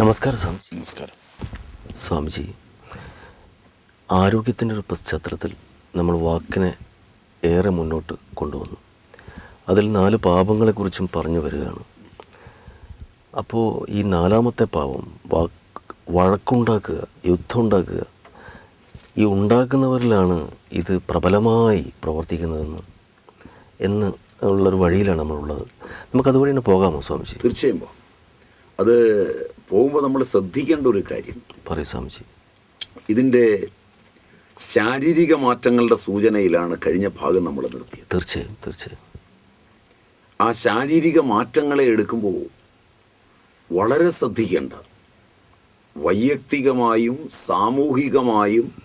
നമസ്കാരം സ്വാമിജി. നമസ്കാരം. സ്വാമിജി ആരോഗ്യത്തിന്റെ ഒരു പശ്ചാത്തലത്തിൽ നമ്മൾ വാക്കിനെ ഏറെ മുന്നോട്ട് കൊണ്ടുവന്നു. അതിൽ നാല് പാപങ്ങളെക്കുറിച്ചും പറഞ്ഞു വരികയാണ്. അപ്പോൾ ഈ നാലാമത്തെ പാപം വാക്ക് വഴക്കുണ്ടാക്കുക യുദ്ധം ഉണ്ടാക്കുക ഈ ഉണ്ടാക്കുന്നവരിലാണ് ഇത് പ്രബലമായി പ്രവർത്തിക്കുന്നതെന്ന് എന്ന് ഉള്ളൊരു വഴിയിലാണ് നമ്മളുള്ളത്. നമുക്കതുവഴി തന്നെ പോകാമോ സ്വാമിജി? തീർച്ചയായും പോകാം. അത് പോകുമ്പോൾ നമ്മൾ ശ്രദ്ധിക്കേണ്ട ഒരു കാര്യം. പറയൂ സ്വാമിജി. ഇതിന്റെ ശാരീരിക മാറ്റങ്ങളുടെ സൂചനയിലാണ് കഴിഞ്ഞ ഭാഗം നമ്മൾ നിർത്തിയത്. തീർച്ചയായും തീർച്ചയായും. ആ ശാരീരിക മാറ്റങ്ങളെ എടുക്കുമ്പോൾ വളരെ ശ്രദ്ധിക്കേണ്ട. വൈയക്തികമായും സാമൂഹികമായും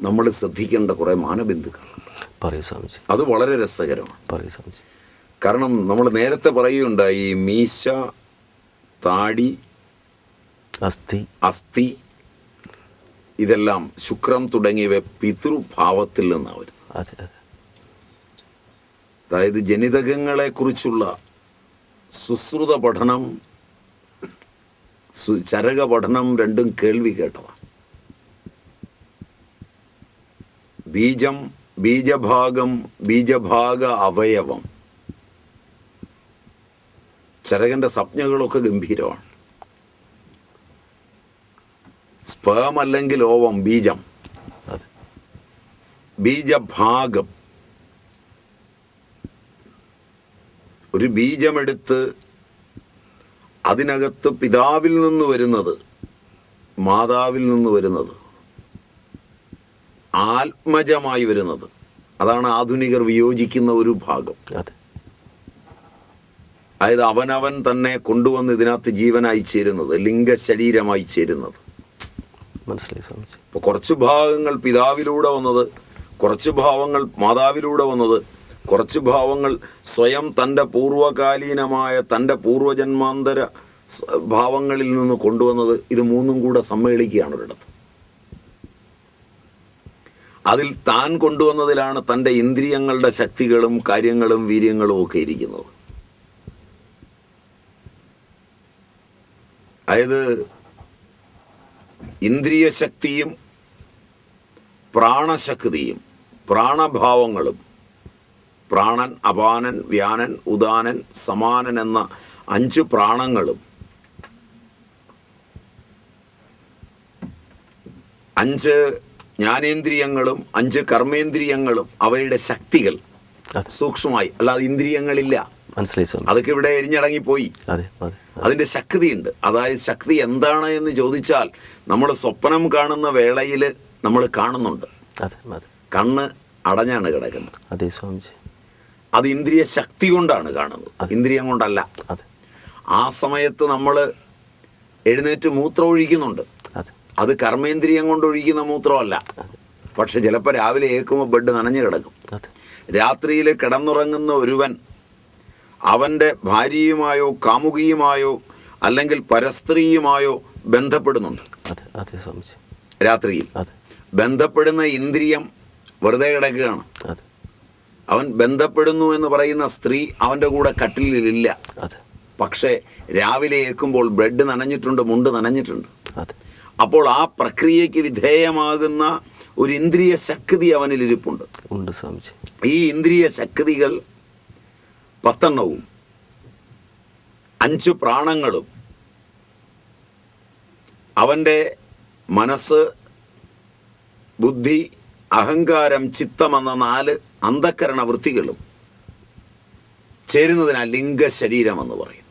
നമ്മൾ ശ്രദ്ധിക്കേണ്ട കുറേ മാനബിന്ദുക്കളുണ്ട് പറയൂ സ്വാമിജി. അത് വളരെ രസകരമാണ്. പറയൂ സ്വാമിജി. കാരണം നമ്മൾ നേരത്തെ പറയുകയുണ്ടായി മീശ താടി അസ്ഥി. അസ്ഥി. ഇതെല്ലാം ശുക്രം തുടങ്ങിയവ പിതൃഭാവത്തിൽ നിന്നാണ് വരുന്നത്. അതെ അതെ. അതായത് ജനിതകങ്ങളെക്കുറിച്ചുള്ള സുശ്രുത പഠനം ചരക പഠനം രണ്ടും കേൾവി കേട്ടതാണ് ബീജം ബീജഭാഗം ബീജഭാഗ അവയവം. ചരകന്റെ സംജ്ഞകളൊക്കെ ഗംഭീരമാണ്. സ്പേം അല്ലെങ്കിൽ ഓവം ബീജം. ബീജഭാഗം. ഒരു ബീജമെടുത്ത് അതിനകത്ത് പിതാവിൽ നിന്ന് വരുന്നത് മാതാവിൽ നിന്ന് വരുന്നത് ആത്മജമായി വരുന്നത്. അതാണ് ആധുനികർ വിയോജിക്കുന്ന ഒരു ഭാഗം. അതെ. അതായത് അവനവൻ തന്നെ കൊണ്ടുവന്ന് ഇതിനകത്ത് ജീവനായി ചേരുന്നത് ലിംഗശരീരമായി ചേരുന്നത്. മനസ്സിലായി സ്വാമിജി. ഇപ്പോൾ കുറച്ച് ഭാഗങ്ങൾ പിതാവിലൂടെ വന്നത് കുറച്ച് ഭാവങ്ങൾ മാതാവിലൂടെ വന്നത് കുറച്ച് ഭാവങ്ങൾ സ്വയം തന്റെ പൂർവകാലീനമായ തന്റെ പൂർവജന്മാന്തര ഭാവങ്ങളിൽ നിന്ന് കൊണ്ടുവന്നത് ഇത് മൂന്നും കൂടെ സമ്മേളിക്കുകയാണ് ഒരിടത്ത്. അതിൽ താൻ കൊണ്ടുവന്നതിലാണ് തന്റെ ഇന്ദ്രിയങ്ങളുടെ ശക്തികളും കാര്യങ്ങളും വീര്യങ്ങളും ഒക്കെ ഇരിക്കുന്നത്. അതായത് ഇന്ദ്രിയ ശക്തിയും പ്രാണശക്തിയും പ്രാണഭാവങ്ങളും പ്രാണൻ അപാനൻ വ്യാനൻ ഉദാനൻ സമാനൻ എന്ന അഞ്ച് പ്രാണങ്ങളും അഞ്ച് ജ്ഞാനേന്ദ്രിയങ്ങളും അഞ്ച് കർമ്മേന്ദ്രിയങ്ങളും അവയുടെ ശക്തികൾ സൂക്ഷ്മമായി. അല്ലാതെ ഇന്ദ്രിയങ്ങളില്ല. മനസ്സിലായി. സ്വാമി അതൊക്കെ ഇവിടെ എരിഞ്ഞടങ്ങിപ്പോയി അതെ അതെ അതിന്റെ ശക്തിയുണ്ട്. അതായത് ശക്തി എന്താണ് എന്ന് ചോദിച്ചാൽ നമ്മൾ സ്വപ്നം കാണുന്ന വേളയിൽ നമ്മൾ കാണുന്നുണ്ട്. അതെ അതെ. കണ്ണ് അടഞ്ഞാണ് കിടക്കുന്നത്. അതെ സ്വാമിജി. അത് ഇന്ദ്രിയ ശക്തി കൊണ്ടാണ് കാണുന്നത്. ഇന്ദ്രിയം കൊണ്ടല്ല. അതെ. ആ സമയത്ത് നമ്മൾ എഴുന്നേറ്റ് മൂത്രം ഒഴിക്കുന്നുണ്ട്. അതെ. അത് കർമ്മേന്ദ്രിയം കൊണ്ട് ഒഴിക്കുന്ന മൂത്രമല്ല. പക്ഷെ ചിലപ്പോൾ രാവിലെ ഏക്കുമ്പോൾ ബെഡ് നനഞ്ഞു കിടക്കും. രാത്രിയിൽ കിടന്നുറങ്ങുന്ന ഒരുവൻ അവന്റെ ഭാര്യയുമായോ കാമുകിയുമായോ അല്ലെങ്കിൽ പരസ്ത്രീയുമായോ ബന്ധപ്പെടുന്നുണ്ട്. രാത്രിയിൽ. ബന്ധപ്പെടുന്ന ഇന്ദ്രിയം വെറുതെ കിടക്കുകയാണ്. അവൻ ബന്ധപ്പെടുന്നു എന്ന് പറയുന്ന സ്ത്രീ അവന്റെ കൂടെ കട്ടിലിലില്ല. പക്ഷേ രാവിലെ ഏൽക്കുമ്പോൾ ബ്രെഡ് നനഞ്ഞിട്ടുണ്ട് മുണ്ട് നനഞ്ഞിട്ടുണ്ട്. അപ്പോൾ ആ പ്രക്രിയയ്ക്ക് വിധേയമാകുന്ന ഒരു ഇന്ദ്രിയ ശക്തി അവനിൽ ഇരിപ്പുണ്ട്. ഈ ഇന്ദ്രിയ ശക്തികൾ പത്തെണ്ണവും. അഞ്ച് പ്രാണങ്ങളും. അവന്റെ മനസ്സ് ബുദ്ധി അഹങ്കാരം ചിത്തം എന്ന നാല് അന്ധക്കരണ വൃത്തികളും ചേരുന്നതിനാൽ ലിംഗശരീരം എന്ന് പറയുന്നു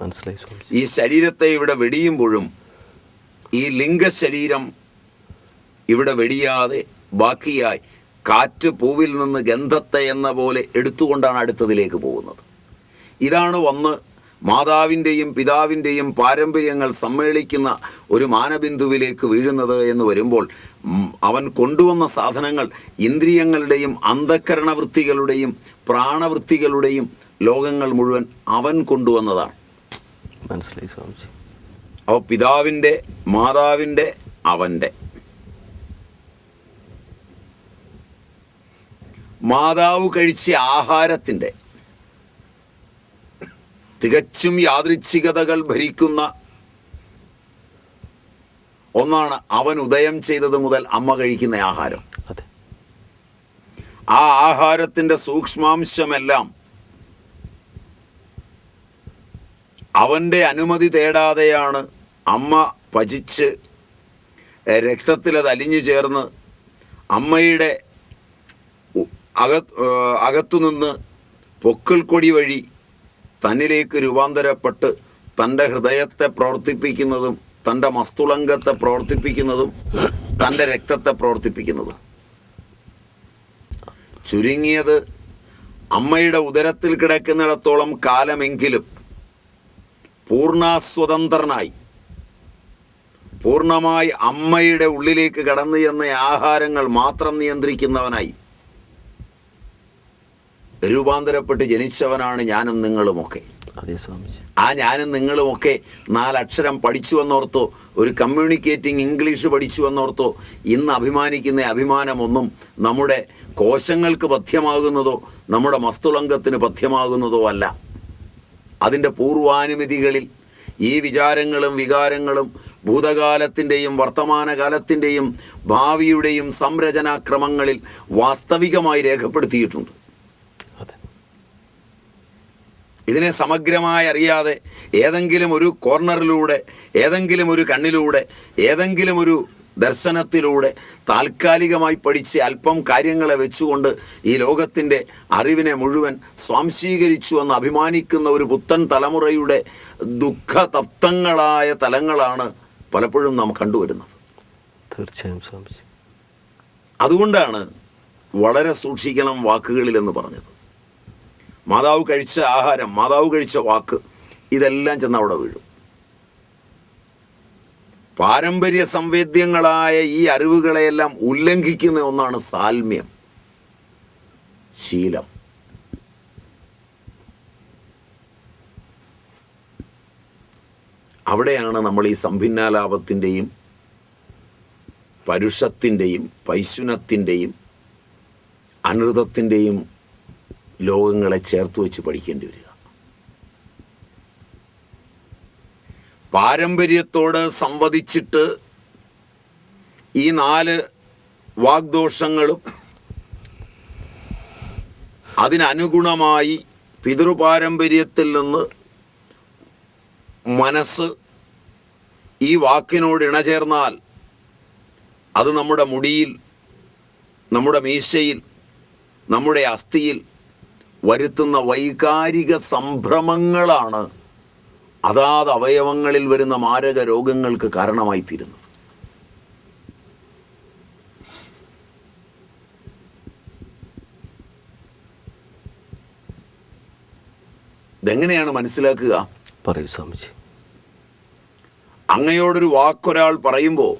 മനസ്സിലായി ഈ ശരീരത്തെ ഇവിടെ വെടിയുമ്പോഴും ഈ ലിംഗശരീരം ഇവിടെ വെടിയാതെ ബാക്കിയായി കാറ്റ് പൂവിൽ നിന്ന് ഗന്ധത്തെ എന്ന പോലെ എടുത്തുകൊണ്ടാണ് അടുത്തതിലേക്ക് പോകുന്നത്. ഇതാണ് വന്ന് മാതാവിന്റെയും പിതാവിന്റെയും പാരമ്പര്യങ്ങൾ സമ്മേളിക്കുന്ന ഒരു മാനബിന്ദുവിലേക്ക് വീഴുന്നത് എന്ന് വരുമ്പോൾ അവൻ കൊണ്ടുവന്ന സാധനങ്ങൾ ഇന്ദ്രിയങ്ങളുടെയും അന്ധക്കരണ വൃത്തികളുടെയും പ്രാണവൃത്തികളുടെയും ലോകങ്ങൾ മുഴുവൻ അവൻ കൊണ്ടുവന്നതാണ്. മനസ്സിലായി സ്വാമിജി. അപ്പോൾ പിതാവിന്റെ മാതാവിന്റെ അവന്റെ. മാതാവ് കഴിച്ച ആഹാരത്തിന്റെ തികച്ചും യാദൃച്ഛികതകൾ ഭരിക്കുന്ന ഒന്നാണ് അവൻ ഉദയം ചെയ്തത് മുതൽ അമ്മ കഴിക്കുന്ന ആഹാരം. അതെ. ആ ആഹാരത്തിന്റെ സൂക്ഷ്മാംശമെല്ലാം അവന്റെ അനുമതി തേടാതെയാണ് അമ്മ പചിച്ച് രക്തത്തിലത് അലിഞ്ഞു ചേർന്ന് അമ്മയുടെ അക അകത്തുനിന്ന് പൊക്കിൾ കൊടി വഴി തന്നിലേക്ക് രൂപാന്തരപ്പെട്ട് തന്റെ ഹൃദയത്തെ പ്രവർത്തിപ്പിക്കുന്നതും തന്റെ മസ്തുളങ്കത്തെ പ്രവർത്തിപ്പിക്കുന്നതും തന്റെ രക്തത്തെ പ്രവർത്തിപ്പിക്കുന്നതും. ചുരുങ്ങിയത് അമ്മയുടെ ഉദരത്തിൽ കിടക്കുന്നിടത്തോളം കാലമെങ്കിലും പൂർണാസ്വതന്ത്രനായി പൂർണമായി അമ്മയുടെ ഉള്ളിലേക്ക് കടന്നു ചെന്ന ആഹാരങ്ങൾ മാത്രം നിയന്ത്രിക്കുന്നവനായി രൂപാന്തരപ്പെട്ട് ജനിച്ചവനാണ് ഞാനും നിങ്ങളുമൊക്കെ. അതെ സ്വാമിജി. ആ ഞാനും നിങ്ങളുമൊക്കെ നാലക്ഷരം പഠിച്ചു എന്നോർത്തോ ഒരു കമ്മ്യൂണിക്കേറ്റിംഗ് ഇംഗ്ലീഷ് പഠിച്ചു എന്നോർത്തോ ഇന്ന് അഭിമാനിക്കുന്ന അഭിമാനമൊന്നും നമ്മുടെ കോശങ്ങൾക്ക് പഥ്യമാകുന്നതോ നമ്മുടെ മസ്തുളങ്കത്തിന് പഥ്യമാകുന്നതോ അല്ല. അതിന്റെ പൂർവാനുമതികളിൽ ഈ വിചാരങ്ങളും വികാരങ്ങളും ഭൂതകാലത്തിന്റെയും വർത്തമാനകാലത്തിന്റെയും ഭാവിയുടെയും സംരചനാക്രമങ്ങളിൽ വാസ്തവികമായി രേഖപ്പെടുത്തിയിട്ടുണ്ട് അതെ ഇതിനെ സമഗ്രമായി അറിയാതെ ഏതെങ്കിലും ഒരു കോർണറിലൂടെ ഏതെങ്കിലും ഒരു കണ്ണിലൂടെ ഏതെങ്കിലും ഒരു ദർശനത്തിലൂടെ താൽക്കാലികമായി പഠിച്ച് അല്പം കാര്യങ്ങളെ വെച്ചുകൊണ്ട് ഈ ലോകത്തിന്റെ അറിവിനെ മുഴുവൻ സ്വാംശീകരിച്ചു എന്ന് അഭിമാനിക്കുന്ന ഒരു പുത്തൻ തലമുറയുടെ ദുഃഖതപ്തങ്ങളായ തലങ്ങളാണ് പലപ്പോഴും നാം കണ്ടുവരുന്നത്. തീർച്ചയായും സ്വാമിജി. അതുകൊണ്ടാണ് വളരെ സൂക്ഷിക്കണം വാക്കുകളിലെന്ന് പറഞ്ഞത്. മാതാവ് കഴിച്ച ആഹാരം മാതാവ് കഴിച്ച വാക്ക് ഇതെല്ലാം ചെന്ന് അവിടെ വീഴും. പാരമ്പര്യ സംവേദ്യങ്ങളായ ഈ അറിവുകളെയെല്ലാം ഉല്ലംഘിക്കുന്ന ഒന്നാണ് സാൽമ്യം ശീലം. അവിടെയാണ് നമ്മൾ ഈ സംഭിന്നാലാപത്തിന്റെയും പരുഷത്തിന്റെയും പൈശുനത്തിന്റെയും അനൃതത്തിന്റെയും ലോകങ്ങളെ ചേർത്ത് വെച്ച് പഠിക്കേണ്ടി വരിക. പാരമ്പര്യത്തോട് സംവദിച്ചിട്ട് ഈ നാല് വാഗ്ദോഷങ്ങളും അതിനനുഗുണമായി പിതൃപാരമ്പര്യത്തിൽ നിന്ന് മനസ്സ് ഈ വാക്കിനോട് ഇണചേർന്നാൽ അത് നമ്മുടെ മുടിയിൽ നമ്മുടെ മീശയിൽ നമ്മുടെ അസ്ഥിയിൽ വരുത്തുന്ന വൈകാരിക സംഭ്രമങ്ങളാണ് അതാത് അവയവങ്ങളിൽ വരുന്ന മാരക രോഗങ്ങൾക്ക് കാരണമായി തീരുന്നത് ഇതെങ്ങനെയാണ് മനസ്സിലാക്കുക? പറയൂ സ്വാമിജി. അങ്ങയോടൊരു വാക്കൊരാൾ പറയുമ്പോൾ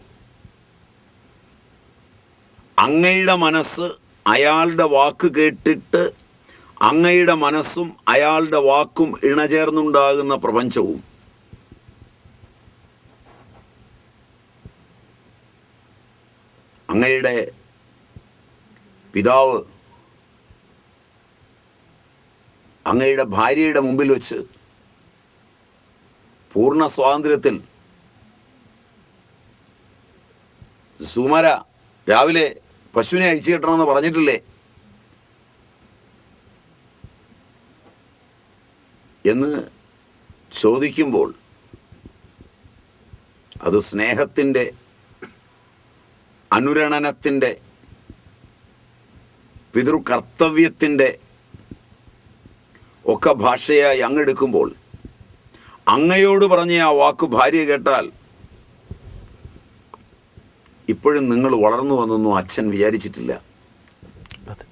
അങ്ങയുടെ മനസ്സ് അയാളുടെ വാക്ക് കേട്ടിട്ട് അങ്ങയുടെ മനസ്സും അയാളുടെ വാക്കും ഇണചേർന്നുണ്ടാകുന്ന പ്രപഞ്ചവും. അങ്ങയുടെ പിതാവ് അങ്ങയുടെ ഭാര്യയുടെ മുമ്പിൽ വെച്ച് പൂർണ സ്വാതന്ത്ര്യത്തിൽ സുമര രാവിലെ പശുവിനെ അഴിച്ചു കെട്ടണമെന്ന് പറഞ്ഞിട്ടില്ലേ? എന്ന് ചോദിക്കുമ്പോൾ അത് സ്നേഹത്തിന്റെ അനുരണനത്തിന്റെ പിതൃകർത്തവ്യത്തിന്റെ ഒക്കെ ഭാഷയായി അങ്ങെടുക്കുമ്പോൾ അങ്ങയോട് പറഞ്ഞ ആ വാക്ക് ഭാര്യ കേട്ടാൽ ഇപ്പോഴും നിങ്ങൾ വളർന്നു വന്നൊന്നും അച്ഛൻ വിചാരിച്ചിട്ടില്ല അതെ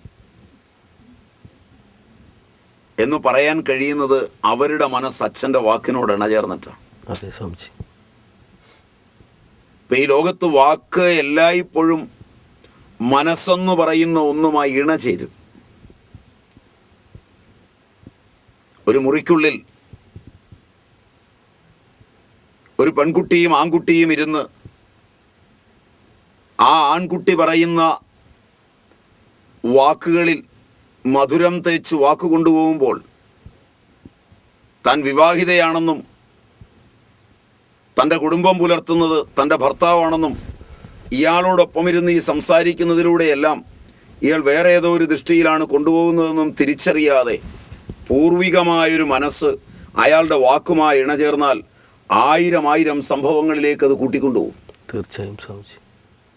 എന്ന് പറയാൻ കഴിയുന്നത് അവരുടെ മനസ്സ് അച്ഛന്റെ വാക്കിനോട് ഇണചേർന്നിട്ടാണ് അതെ സ്വാമിജി. ഇപ്പം ഈ ലോകത്ത് വാക്ക് എല്ലായ്പ്പോഴും മനസ്സെന്ന് പറയുന്ന ഒന്നുമായി ഇണചേരും. ഒരു മുറിക്കുള്ളിൽ ഒരു പെൺകുട്ടിയും ആൺകുട്ടിയും ഇരുന്ന് ആ ആൺകുട്ടി പറയുന്ന വാക്കുകളിൽ മധുരം തേച്ച് വാക്കുകൊണ്ടുപോകുമ്പോൾ താൻ വിവാഹിതയാണെന്നും തന്റെ കുടുംബം പുലർത്തുന്നത് തന്റെ ഭർത്താവാണെന്നും ഇയാളോടൊപ്പം ഇരുന്ന് ഈ സംസാരിക്കുന്നതിലൂടെയെല്ലാം ഇയാൾ വേറെ ഏതോ ഒരു ദൃഷ്ടിയിലാണ് കൊണ്ടുപോകുന്നതെന്നും തിരിച്ചറിയാതെ പൂർവികമായൊരു മനസ്സ് അയാളുടെ വാക്കുമായി ഇണചേർന്നാൽ ആയിരം ആയിരം സംഭവങ്ങളിലേക്ക് അത് കൂട്ടിക്കൊണ്ടുപോകും. തീർച്ചയായും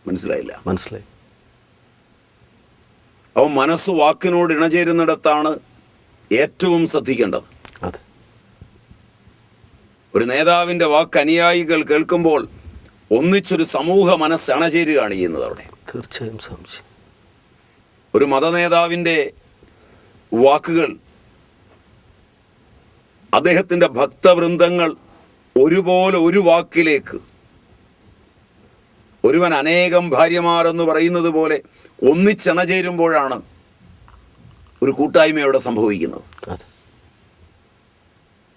മനസ്സിലായില്ല? മനസ്സിലായി. അവൻ മനസ്സ് വാക്കിനോട് ഇണചേരുന്നിടത്താണ് ഏറ്റവും ശ്രദ്ധിക്കേണ്ടത്. ഒരു നേതാവിന്റെ വാക്ക് അനുയായികൾ കേൾക്കുമ്പോൾ ഒന്നിച്ചൊരു സമൂഹ മനസ്സ് അണചേരുകയാണ് ചെയ്യുന്നത് അവിടെ. തീർച്ചയായും സംശയം ഒരു മതനേതാവിന്റെ വാക്കുകൾ അദ്ദേഹത്തിന്റെ ഭക്തവൃന്ദങ്ങൾ ഒരുപോലെ ഒരു വാക്കിലേക്ക് ഒരുവൻ അനേകം ഭാര്യമാരെന്ന് പറയുന്നത് പോലെ ഒന്നിച്ചണചേരുമ്പോഴാണ് ഒരു കൂട്ടായ്മ അവിടെ സംഭവിക്കുന്നത്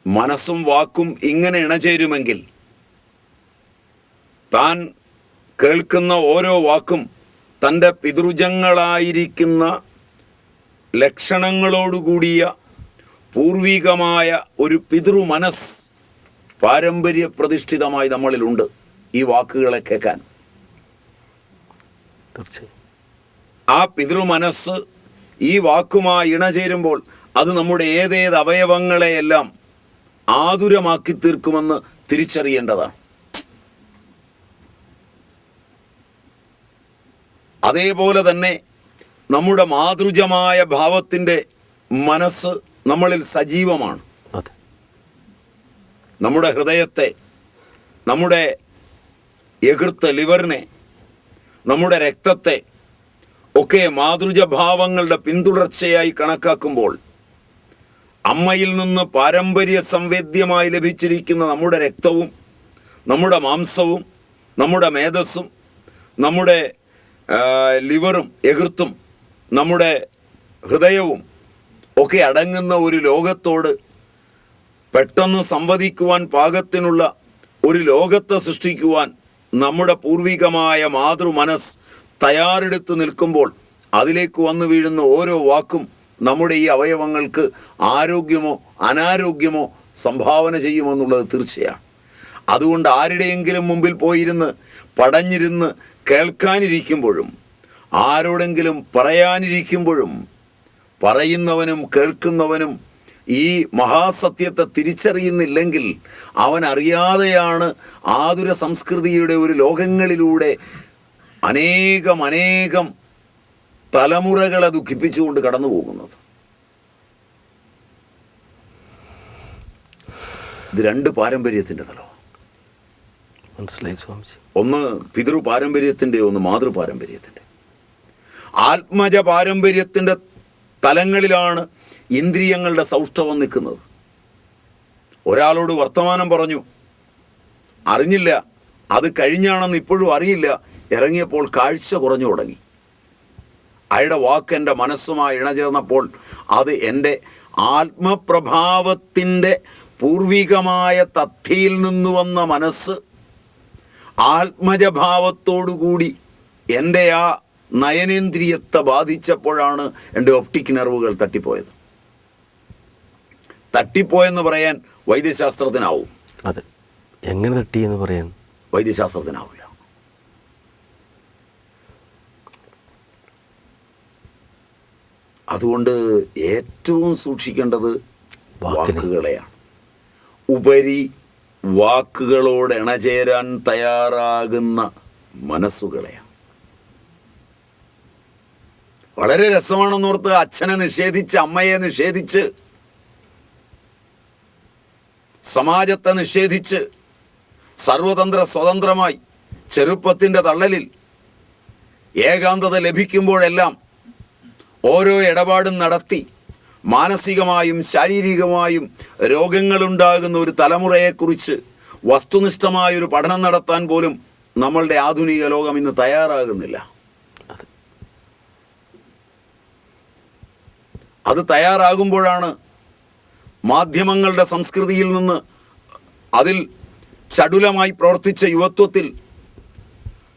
മനസ്സും വാക്കും ഇങ്ങനെ ഇണചേരുമെങ്കിൽ താൻ കേൾക്കുന്ന ഓരോ വാക്കും തന്റെ പിതൃജങ്ങളായിരിക്കുന്ന ലക്ഷണങ്ങളോടുകൂടിയ പൂർവികമായ ഒരു പിതൃ മനസ് പാരമ്പര്യ പ്രതിഷ്ഠിതമായി നമ്മളിലുണ്ട് ഈ വാക്കുകളെ കേൾക്കാൻ. തീർച്ചയായും. ആ പിതൃ മനസ്സ് ഈ വാക്കുമായി ഇണചേരുമ്പോൾ അത് നമ്മുടെ ഏതേത് അവയവങ്ങളെയെല്ലാം ആതുരമാക്കി തീർക്കുമെന്ന് തിരിച്ചറിയേണ്ടതാണ്. അതേപോലെ തന്നെ നമ്മുടെ മാതൃജമായ ഭാവത്തിന്റെ മനസ്സ് നമ്മളിൽ സജീവമാണ്. നമ്മുടെ ഹൃദയത്തെ നമ്മുടെ എകൃത്ത ലിവറിനെ നമ്മുടെ രക്തത്തെ ഒക്കെ മാതൃജഭാവങ്ങളുടെ പിന്തുടർച്ചയായി കണക്കാക്കുമ്പോൾ അമ്മയിൽ നിന്ന് പാരമ്പര്യ സംവേദ്യമായി ലഭിച്ചിരിക്കുന്ന നമ്മുടെ രക്തവും നമ്മുടെ മാംസവും നമ്മുടെ മേധസ്സും നമ്മുടെ ലിവറും എകൃത്തും നമ്മുടെ ഹൃദയവും ഒക്കെ അടങ്ങുന്ന ഒരു ലോകത്തോട് പെട്ടെന്ന് സംവദിക്കുവാൻ പാകത്തിനുള്ള ഒരു ലോകത്തെ സൃഷ്ടിക്കുവാൻ നമ്മുടെ പൂർവികമായ മാതൃ മനസ്സ് തയ്യാറെടുത്ത് നിൽക്കുമ്പോൾ അതിലേക്ക് വന്നു വീഴുന്ന ഓരോ വാക്കും നമ്മുടെ ഈ അവയവങ്ങൾക്ക് ആരോഗ്യമോ അനാരോഗ്യമോ സംഭാവന ചെയ്യുമെന്നുള്ളത് തീർച്ചയാണ്. അതുകൊണ്ട് ആരുടെയെങ്കിലും മുമ്പിൽ പോയിരുന്ന് പടഞ്ഞിരുന്ന് കേൾക്കാനിരിക്കുമ്പോഴും ആരോടെങ്കിലും പറയാനിരിക്കുമ്പോഴും പറയുന്നവനും കേൾക്കുന്നവനും ഈ മഹാസത്യത്തെ തിരിച്ചറിയുന്നില്ലെങ്കിൽ അവൻ അറിയാതെയാണ് ആതുര സംസ്കൃതിയുടെ ഒരു ലോകങ്ങളിലൂടെ അനേകം അനേകം തലമുറകളെ ദുഃഖിപ്പിച്ചുകൊണ്ട് കടന്നു പോകുന്നത്. ഇത് രണ്ട് പാരമ്പര്യത്തിന്റെ തലമാണ്. മനസ്സിലായി സ്വാമിജി. ഒന്ന് പിതൃ പാരമ്പര്യത്തിന്റെ ഒന്ന് മാതൃ പാരമ്പര്യത്തിന്റെ. ആത്മജ പാരമ്പര്യത്തിന്റെ തലങ്ങളിലാണ് ഇന്ദ്രിയങ്ങളുടെ സൗഷ്ഠവം നിൽക്കുന്നത്. ഒരാളോട് വർത്തമാനം പറഞ്ഞു അറിഞ്ഞില്ല അത് കഴിഞ്ഞാണെന്ന് ഇപ്പോഴും അറിയില്ല ഇറങ്ങിയപ്പോൾ കാഴ്ച കുറഞ്ഞു തുടങ്ങി. അയാളുടെ വാക്ക് എന്റെ മനസ്സുമായി ഇണചേർന്നപ്പോൾ അത് എന്റെ ആത്മപ്രഭാവത്തിന്റെ പൂർവികമായ തത്തിയിൽ നിന്ന് വന്ന മനസ്സ് ആത്മജഭാവത്തോടുകൂടി എന്റെ ആ നയനേന്ദ്രിയത്തെ ബാധിച്ചപ്പോഴാണ് എന്റെ ഒപ്റ്റിക് നെർവുകൾ തട്ടിപ്പോയത്. തട്ടിപ്പോയെന്ന് പറയാൻ വൈദ്യശാസ്ത്രത്തിനാവും. അതെ. എങ്ങനെ തട്ടി എന്ന് പറയാൻ? വൈദ്യശാസ്ത്രത്തിനാവില്ല. അതുകൊണ്ട് ഏറ്റവും സൂക്ഷിക്കേണ്ടത്. വാക്കുകളെയാണ് ഉപരി വാക്കുകളോട് ഇണചേരാൻ തയ്യാറാകുന്ന മനസ്സുകളെയാണ് വളരെ രസമാണെന്നോർത്ത് അച്ഛനെ നിഷേധിച്ച് അമ്മയെ നിഷേധിച്ച് സമാജത്തെ നിഷേധിച്ച് സർവതന്ത്ര സ്വതന്ത്രമായി ചെറുപ്പത്തിന്റെ തള്ളലിൽ ഏകാന്തത ലഭിക്കുമ്പോഴെല്ലാം ഓരോ ഇടപാടും നടത്തി മാനസികമായും ശാരീരികമായും രോഗങ്ങളുണ്ടാകുന്ന ഒരു തലമുറയെക്കുറിച്ച് വസ്തുനിഷ്ഠമായൊരു പഠനം നടത്താൻ പോലും നമ്മളുടെ ആധുനിക ലോകം ഇന്ന് തയ്യാറാകുന്നില്ല. അത് തയ്യാറാകുമ്പോഴാണ് മാധ്യമങ്ങളുടെ സംസ്കൃതിയിൽ നിന്ന് അതിൽ ചടുലമായി പ്രവർത്തിച്ച യുവത്വത്തിൽ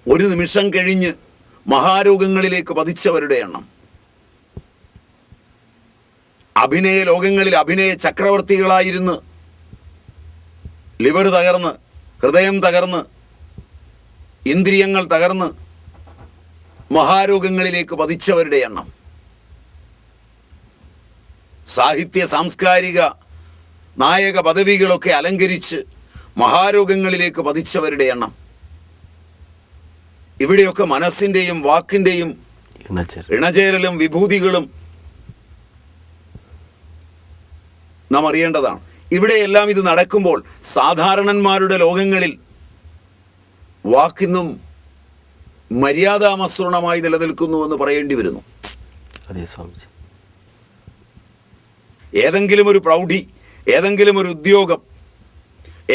ഒരു നിമിഷം കഴിഞ്ഞ് മഹാരോഗങ്ങളിലേക്ക് പതിച്ചവരുടെ എണ്ണം. അഭിനയ ലോകങ്ങളിൽ അഭിനയ ചക്രവർത്തികളായിരുന്ന് ലിവർ തകർന്ന് ഹൃദയം തകർന്ന് ഇന്ദ്രിയങ്ങൾ തകർന്ന് മഹാരോഗങ്ങളിലേക്ക് പതിച്ചവരുടെ എണ്ണം. സാഹിത്യ സാംസ്കാരിക നായക പദവികളൊക്കെ അലങ്കരിച്ച് മഹാരോഗങ്ങളിലേക്ക് പതിച്ചവരുടെ എണ്ണം. ഇവിടെയൊക്കെ മനസ്സിന്റെയും വാക്കിന്റെയും ഇണചേരലും വിഭൂതികളും നാം അറിയേണ്ടതാണ്. ഇവിടെയെല്ലാം ഇത് നടക്കുമ്പോൾ സാധാരണന്മാരുടെ ലോകങ്ങളിൽ വാക്കിന്നും മര്യാദാമസൃണമായി നിലനിൽക്കുന്നുവെന്ന് പറയേണ്ടി വരുന്നു. അതെ സ്വാമിജി. ഏതെങ്കിലും ഒരു പ്രൗഢി ഏതെങ്കിലും ഒരു ഉദ്യോഗം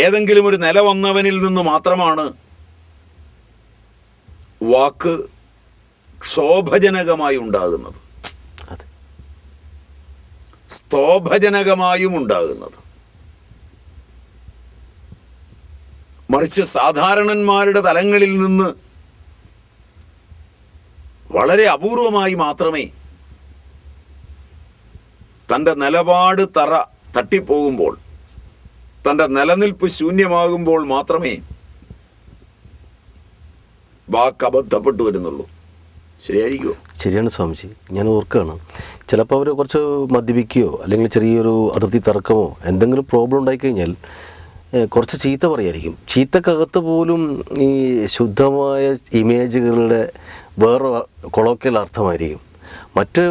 ഏതെങ്കിലും ഒരു നില വന്നവനിൽ നിന്ന് മാത്രമാണ് വാക്ക് ക്ഷോഭജനകമായി ഉണ്ടാകുന്നത്. സ്തോഭജനകമായും ഉണ്ടാകുന്നത്. മറിച്ച് സാധാരണന്മാരുടെ തലങ്ങളിൽ നിന്ന് വളരെ അപൂർവമായി മാത്രമേ തന്റെ നിലപാട് തറ തട്ടിപ്പോകുമ്പോൾ തന്റെ നിലനിൽപ്പ് ശൂന്യമാകുമ്പോൾ മാത്രമേ വാക്കബദ്ധപ്പെട്ടു വരുന്നുള്ളൂ. ശരിയായിരിക്കുമോ? ശരിയാണ് സ്വാമിജി. ഞാൻ ഓർക്കുകയാണ്. ചിലപ്പോൾ അവർ കുറച്ച് മദ്യപിക്കുകയോ അല്ലെങ്കിൽ ചെറിയൊരു അതിർത്തി തർക്കമോ എന്തെങ്കിലും പ്രോബ്ലം ഉണ്ടായിക്കഴിഞ്ഞാൽ കഴിഞ്ഞാൽ കുറച്ച് ചീത്ത പറയായിരിക്കും. ചീത്തക്കകത്ത് പോലും ഈ ശുദ്ധമായ ഇമേജുകളുടെ വേറെ കൊളോക്കിയൽ അർത്ഥമായിരിക്കും. മറ്റ്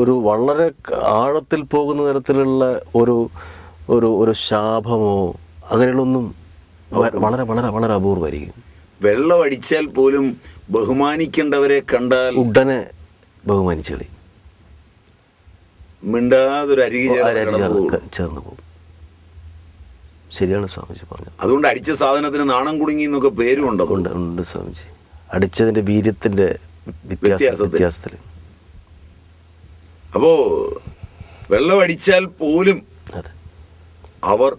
ഒരു വളരെ ആഴത്തിൽ പോകുന്ന തരത്തിലുള്ള ഒരു ഒരു ഒരു ശാപമോ അങ്ങനെയുള്ളൊന്നും വളരെ വളരെ വളരെ അപൂർവമായിരിക്കും. വെള്ളം അടിച്ചാൽ പോലും ബഹുമാനിക്കേണ്ടവരെ കണ്ടാൽ ഉടനെ ബഹുമാനിച്ചു കളി മിണ്ടാതൊരു അരികി ചേർന്ന് പോകും. ശരിയാണ് സ്വാമിജി പറഞ്ഞത്. അതുകൊണ്ട് അടിച്ച സാധനത്തിന് നാണം കുടുങ്ങി എന്നൊക്കെ പേരും ഉണ്ടോ? ഉണ്ട് ഉണ്ട് സ്വാമിജി. അടിച്ചതിന്റെ വീര്യത്തിന്റെ വ്യത്യാസം വ്യത്യാസത്തിൽ. അപ്പോൾ അപ്പോ വെള്ളം അടിച്ചാൽ പോലും അവർ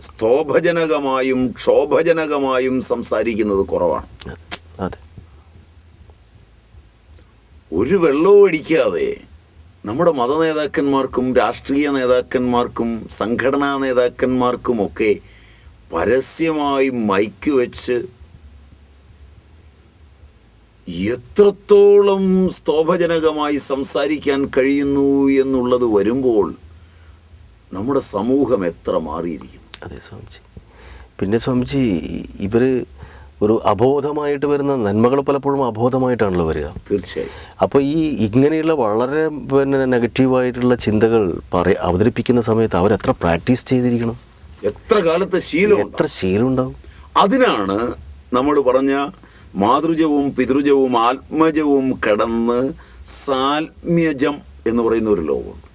സ്തോഭജനകമായും ക്ഷോഭജനകമായും സംസാരിക്കുന്നത് കുറവാണ്. അതെ. ഒരു വെള്ളവും അടിക്കാതെ നമ്മുടെ മത നേതാക്കന്മാർക്കും രാഷ്ട്രീയ നേതാക്കന്മാർക്കും സംഘടനാ നേതാക്കന്മാർക്കുമൊക്കെ പരസ്യമായി മൈക്ക് വെച്ച് എത്രത്തോളം സ്തോഭജനകമായി സംസാരിക്കാൻ കഴിയുന്നു എന്നുള്ളത് വരുമ്പോൾ നമ്മുടെ സമൂഹം എത്ര മാറിയിരിക്കുന്നു? അതെ സ്വാമിജി. പിന്നെ സ്വാമിജി ഇവർ ഒരു അബോധമായിട്ട് വരുന്ന നന്മകൾ പലപ്പോഴും അബോധമായിട്ടാണല്ലോ വരിക. തീർച്ചയായും. അപ്പോൾ ഈ ഇങ്ങനെയുള്ള വളരെ പിന്നെ നെഗറ്റീവായിട്ടുള്ള ചിന്തകൾ പറ അവതരിപ്പിക്കുന്ന സമയത്ത് അവരെത്ര പ്രാക്ടീസ് ചെയ്തിരിക്കണം? എത്ര കാലത്തെ ശീലം എത്ര ശീലം ഉണ്ടാവും അതിനാണ് നമ്മൾ പറഞ്ഞ മാതൃജവും പിതൃജവും ആത്മജവും കടന്ന് സാൽമ്യജം എന്ന് പറയുന്ന ഒരു ലോകമുണ്ട്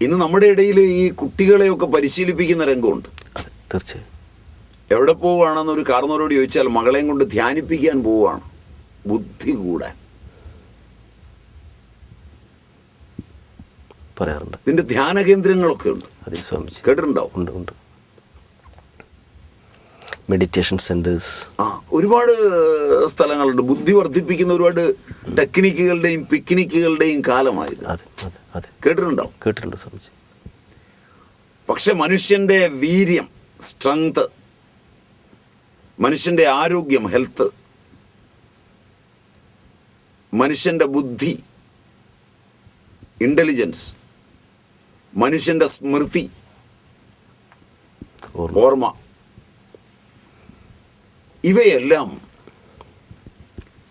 ഇന്ന് നമ്മുടെ ഇടയിൽ ഈ കുട്ടികളെയൊക്കെ പരിശീലിപ്പിക്കുന്ന രംഗമുണ്ട്. തീർച്ചയായും. എവിടെ പോവുകയാണെന്ന് ഒരു കാർന്നവരോട് ചോദിച്ചാൽ മകളെയും കൊണ്ട് ധ്യാനിപ്പിക്കാൻ പോവുകയാണ്. ബുദ്ധി കൂടാൻ. പറയാറുണ്ട്. ഇതിന്റെ ധ്യാന കേന്ദ്രങ്ങളൊക്കെ ഉണ്ട് കേട്ടിട്ടുണ്ടാവും ഉണ്ട് ഉണ്ട്. മെഡിറ്റേഷൻ സെന്റേഴ്സ് ആ ഒരുപാട് സ്ഥലങ്ങളുണ്ട്. ബുദ്ധി വർദ്ധിപ്പിക്കുന്ന ഒരുപാട് ടെക്നിക്കുകളുടെയും പിക്നിക്കുകളുടെയും കാലമായത്. അതെ അതെ അതെ. കേട്ടിട്ടുണ്ടാവും കേട്ടിട്ടുണ്ട് സ്വാമിജി. പക്ഷെ മനുഷ്യന്റെ വീര്യം സ്ട്രെങ്ത് മനുഷ്യന്റെ ആരോഗ്യം ഹെൽത്ത് മനുഷ്യന്റെ ബുദ്ധി ഇന്റലിജൻസ് മനുഷ്യന്റെ സ്മൃതി ഓർമ്മ ഇവയെല്ലാം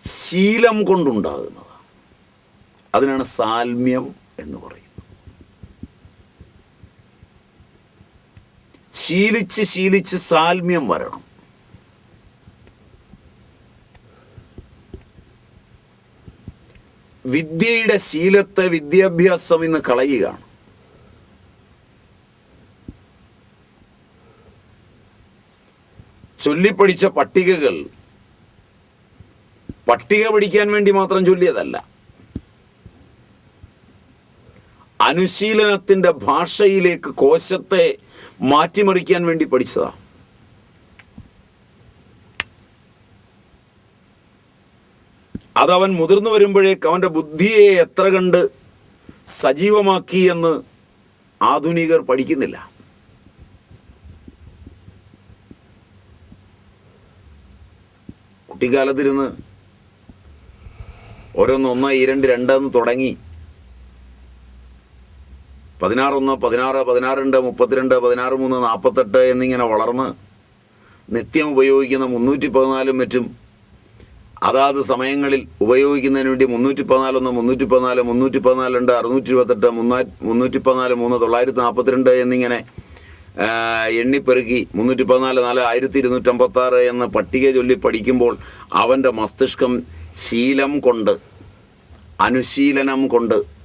ശീലം കൊണ്ടുണ്ടാകുന്നതാണ്. അതിനാണ് സാൽമ്യം എന്ന് പറയുന്നത്. ശീലിച്ച് ശീലിച്ച് സാൽമ്യം വരണം. വിദ്യയുടെ ശീലത്തെ വിദ്യാഭ്യാസം ഇന്ന് കളയുകയാണ്. ചൊല്ലിപ്പടിച്ച പട്ടികകൾ പട്ടിക പഠിക്കാൻ വേണ്ടി മാത്രം ചൊല്ലിയതല്ല. അനുശീലനത്തിന്റെ ഭാഷയിലേക്ക് കോശത്തെ മാറ്റിമറിക്കാൻ വേണ്ടി പഠിച്ചതാ. അതവൻ മുതിർന്നു വരുമ്പോഴേക്ക് അവന്റെ ബുദ്ധിയെ എത്ര കണ്ട് സജീവമാക്കി എന്ന് ആധുനികർ പഠിക്കുന്നില്ല. കുട്ടിക്കാലത്തിരുന്ന് ഓരോന്ന് ഒന്ന് ഈ രണ്ട് രണ്ടെന്ന് തുടങ്ങി. പതിനാറൊന്ന് പതിനാറ് പതിനാറുണ്ട് മുപ്പത്തിരണ്ട് പതിനാറ് മൂന്ന് നാൽപ്പത്തെട്ട് എന്നിങ്ങനെ വളർന്ന് നിത്യം ഉപയോഗിക്കുന്ന മുന്നൂറ്റി പതിനാലും മറ്റും അതാത് സമയങ്ങളിൽ ഉപയോഗിക്കുന്നതിന് വേണ്ടി മുന്നൂറ്റി പതിനാലൊന്ന് മുന്നൂറ്റി പതിനാല് മുന്നൂറ്റി പതിനാലുണ്ട് അറുന്നൂറ്റി ഇരുപത്തെട്ട് മുന്നാ മുന്നൂറ്റി പതിനാല് മൂന്ന് തൊള്ളായിരത്തി നാൽപ്പത്തിരണ്ട് എന്നിങ്ങനെ എണ്ണിപ്പെറുക്കി മുന്നൂറ്റി പതിനാല് നാല് ആയിരത്തി ഇരുന്നൂറ്റമ്പത്താറ് എന്ന പട്ടിക ചൊല്ലി പഠിക്കുമ്പോൾ അവന്റെ മസ്തിഷ്കം ശീലം കൊണ്ട് അനുശീലനം കൊണ്ട്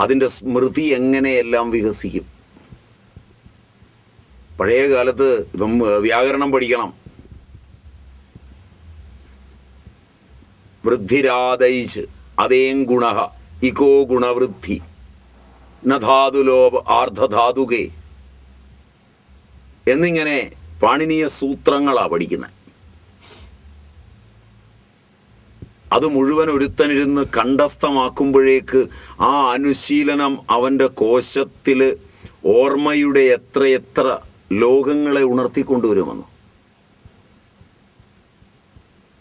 അതിന്റെ സ്മൃതി എങ്ങനെയെല്ലാം വികസിക്കും? പഴയ കാലത്ത് ഇപ്പം വ്യാകരണം പഠിക്കണം. വൃദ്ധിരാദയിച്ച് അതേം ഗുണ ഇക്കോ ഗുണവൃദ്ധി. നധാതുലോപ ആർദ്ധധാതുകേ എന്നിങ്ങനെ പാണിനീയ സൂത്രങ്ങളാണ് പഠിക്കുന്നത് അത് മുഴുവൻ ഒരുത്തനിരുന്ന് കണ്ടസ്ഥമാക്കുമ്പോഴേക്ക് ആ അനുശീലനം അവന്റെ കോശത്തിൽ ഓർമ്മയുടെ എത്രയെത്ര ലോകങ്ങളെ ഉണർത്തിക്കൊണ്ടുവരുമെന്ന്.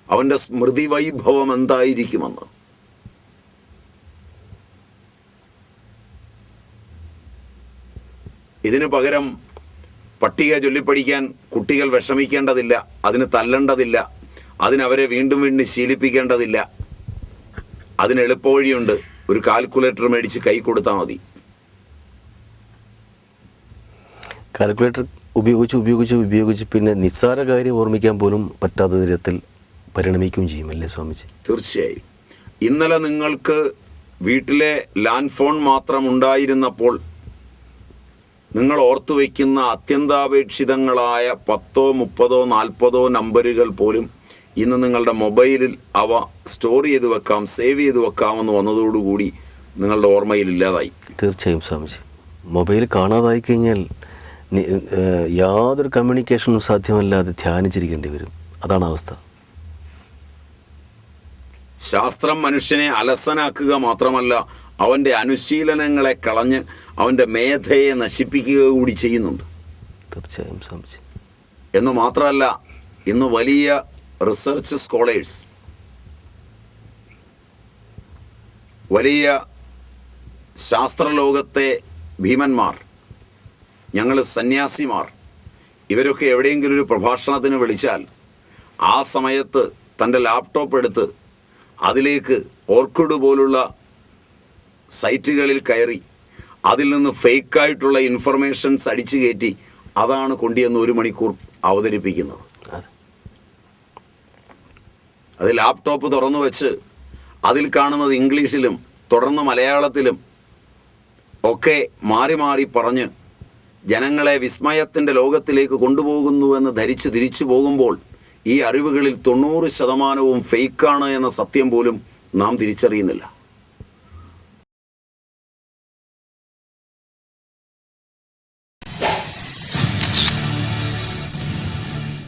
അവന്റെ സ്മൃതി വൈഭവം എന്തായിരിക്കുമെന്ന്. ഇതിനു പകരം പട്ടിക ചൊല്ലിപ്പഠിക്കാൻ കുട്ടികൾ വിഷമിക്കേണ്ടതില്ല അതിന് തല്ലേണ്ടതില്ല അതിനവരെ വീണ്ടും വീണ്ടും ശീലിപ്പിക്കേണ്ടതില്ല. അതിന് എളുപ്പവഴിയുണ്ട് ഒരു കാൽക്കുലേറ്റർ മേടിച്ച് കൈ കൊടുത്താൽ മതി. കാൽക്കുലേറ്റർ ഉപയോഗിച്ച് ഉപയോഗിച്ച് ഉപയോഗിച്ച് പിന്നെ നിസ്സാര കാര്യം ഓർമ്മിക്കാൻ പോലും പറ്റാത്ത തരത്തിൽ പരിണമിക്കുകയും ചെയ്യും അല്ലേ സ്വാമിജി? തീർച്ചയായും. ഇന്നലെ നിങ്ങൾക്ക് വീട്ടിലെ ലാൻഡ് ഫോൺ മാത്രം ഉണ്ടായിരുന്നപ്പോൾ നിങ്ങൾ ഓർത്തു വയ്ക്കുന്ന അത്യന്താപേക്ഷിതങ്ങളായ പത്തോ മുപ്പതോ നാൽപ്പതോ നമ്പറുകൾ പോലും ഇന്ന് നിങ്ങളുടെ മൊബൈലിൽ അവ സ്റ്റോർ ചെയ്ത് വെക്കാം സേവ് ചെയ്ത് വെക്കാമെന്ന് വന്നതോടുകൂടി നിങ്ങളുടെ ഓർമ്മയിൽ ഇല്ലാതായി. തീർച്ചയായും സ്വാമിജി. മൊബൈൽ കാണാതായി കഴിഞ്ഞാൽ യാതൊരു കമ്മ്യൂണിക്കേഷനും സാധ്യമല്ലാതെ ധ്യാനിച്ചിരിക്കേണ്ടി വരും. അതാണ് അവസ്ഥ. ശാസ്ത്രം മനുഷ്യനെ അലസനാക്കുക മാത്രമല്ല അവന്റെ അനുശീലനങ്ങളെ കളഞ്ഞ് അവന്റെ മേധയെ നശിപ്പിക്കുക കൂടി ചെയ്യുന്നുണ്ട്. തീർച്ചയായും എന്ന് മാത്രമല്ല ഇന്ന് വലിയ റിസർച്ച് സ്കോളേഴ്സ് വലിയ ശാസ്ത്രലോകത്തെ ഭീമന്മാർ ഞങ്ങൾ സന്യാസിമാർ ഇവരൊക്കെ എവിടെയെങ്കിലും ഒരു പ്രഭാഷണത്തിന് വിളിച്ചാൽ ആ സമയത്ത് തന്റെ ലാപ്ടോപ്പ് എടുത്ത് അതിലേക്ക് ഓർക്കിഡ് പോലുള്ള സൈറ്റുകളിൽ കയറി അതിൽ നിന്ന് ഫേക്കായിട്ടുള്ള ഇൻഫർമേഷൻസ് അടിച്ചു കയറ്റി അതാണ് കൊണ്ടുവന്ന് ഒരു മണിക്കൂർ അവതരിപ്പിക്കുന്നത്. അതെ ലാപ്ടോപ്പ് തുറന്നു വെച്ച് അതിൽ കാണുന്നത് ഇംഗ്ലീഷിലും തുടർന്ന് മലയാളത്തിലും ഒക്കെ മാറി മാറി പറഞ്ഞ് ജനങ്ങളെ വിസ്മയത്തിന്റെ ലോകത്തിലേക്ക് കൊണ്ടുപോകുന്നുവെന്ന് ധരിച്ച് തിരിച്ചു പോകുമ്പോൾ ഈ അറിവുകളിൽ തൊണ്ണൂറ് ശതമാനവും ഫേക്കാണ് എന്ന സത്യം പോലും നാം തിരിച്ചറിയുന്നില്ല.